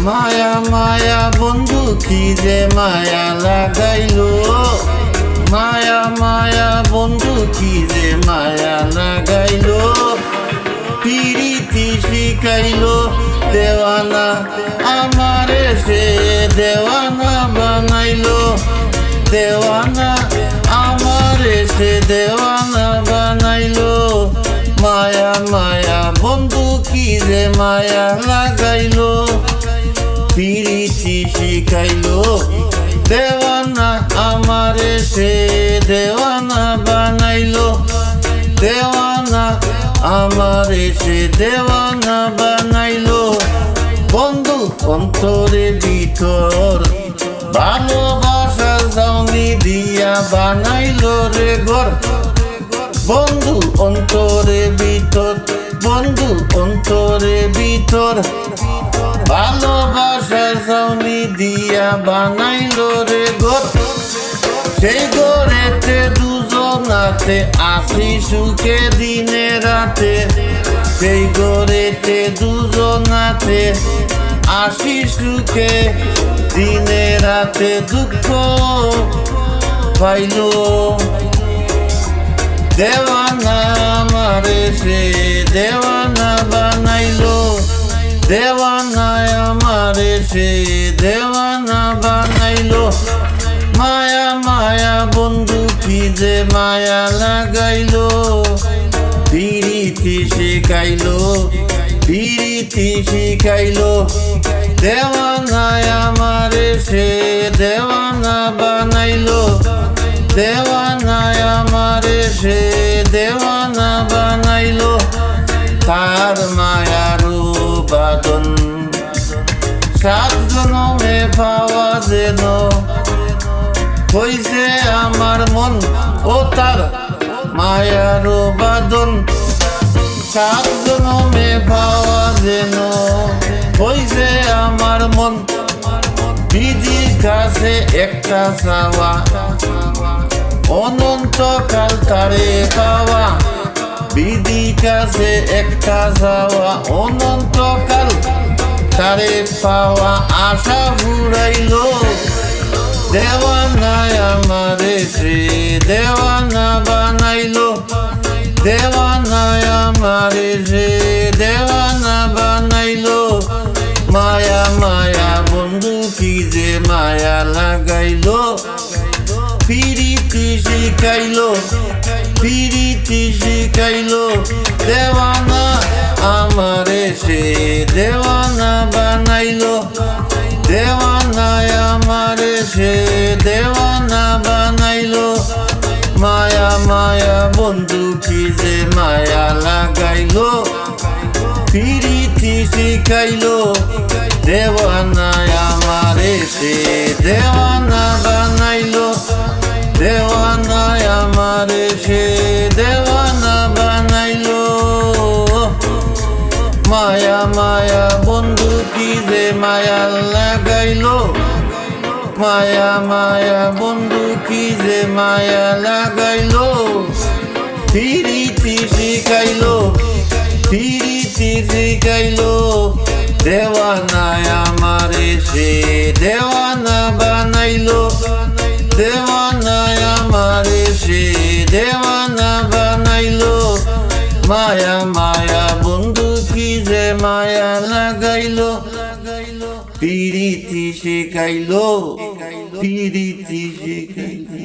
মায়া মায়া, বন্ধু, কি যে মায়া লাগাইলো? মায়া মায়া, বন্ধু, কি যে মায়া লাগাইলো? পিরিতি শিখাইলো, দেওয়ানা আমারে, সে দেওয়ানা বানাইলো। দেওয়ানা আমারে, সে দেওয়ানা বানাইলো। মায়া মায়া, বন্ধু যে মায়া লাগাইলো পিরিতি শিখাইলো। দেওয়ানা আমারে সে দেওয়ানা বানাইলো। দেওয়ানা আমারে সে দেওয়ানা বানাইলো। বন্ধু অন্তরে ভিতর ভালোবাসা জাউনি দিয়া বানাইলো রে ঘর। বন্ধু অন্তরে ভিতর বন্ধু, অন্তরে ভিতর ভালোবাসা জাউনি দিয়া বানাইলো রে ঘর। সেই ঘরেতে দুজনাতে আসি সুখে দিনে রাতে। সেই ঘরেতে দুজনাতে আসি সুখে দিনে রাতে দুঃখ পাইলো। দেওয়ানা আমারে সে দেওয়ানা বানাইলো। দেওয়ানা আমারে সে দেওয়ানা বানাইলো। মায়া মায়া বন্ধু কি যে মায়া লাগাইলো। পিরিতি শিখাইলো পিরিতি শিখাইলো। দেওয়ানা আমারে সে দেওয়ানা বানাইলো। দেওয়ানা আমারে সে সাত জনমে পাওয়া যেন। হইছে আমার মন ও তার মায়ার বাদন। সাত জনমে পাওয়া যেন। হইছে আমার মন। বিধির কাছে একটা চাওয়া। অনন্তকাল তারে পাওয়া। বিধি কাছে একটা যাওয়া অনন্তকাল তারে পাওয়া আশা ফুরাইলো। দেওয়ানায় আমারে সে দেওয়ানা বানাইলো। দেওয়ানায় আমারে সে দেওয়ানা বানাইলো। মায়া মায়া, বন্ধু, কি যে মায়া লাগাইলো। পিরিতি শিখাইলো পিরিতি শিখাইলো। দেওয়ানা আমারে সে দেওয়ানা বানাইলো। দেওয়ানা আমারে সে দেওয়ানা বানাইলো। মায়া মায়া, বন্ধু কি যে মায়া লাগাইলো। পিরিতি শিখাইলো। দেওয়ানা আমারে সে দেওয়ানা মায়া মায়া, বন্ধু কি যে মায়া লাগাইলো? মায়া মায়া, বন্ধু কি যে মায়া লাগাইলো? পিরিতি শিখাইলো পিরিতি শিখাইলো। দেওয়ানা আমারে সে দেওয়ানা বানাইলো। দেওয়ানা আমারে সে দেওয়ানা বানাইলো। মায়া মায়া লাগাইলো পিড়িতি শিখাইলো পিড়িতি শিখাইলো।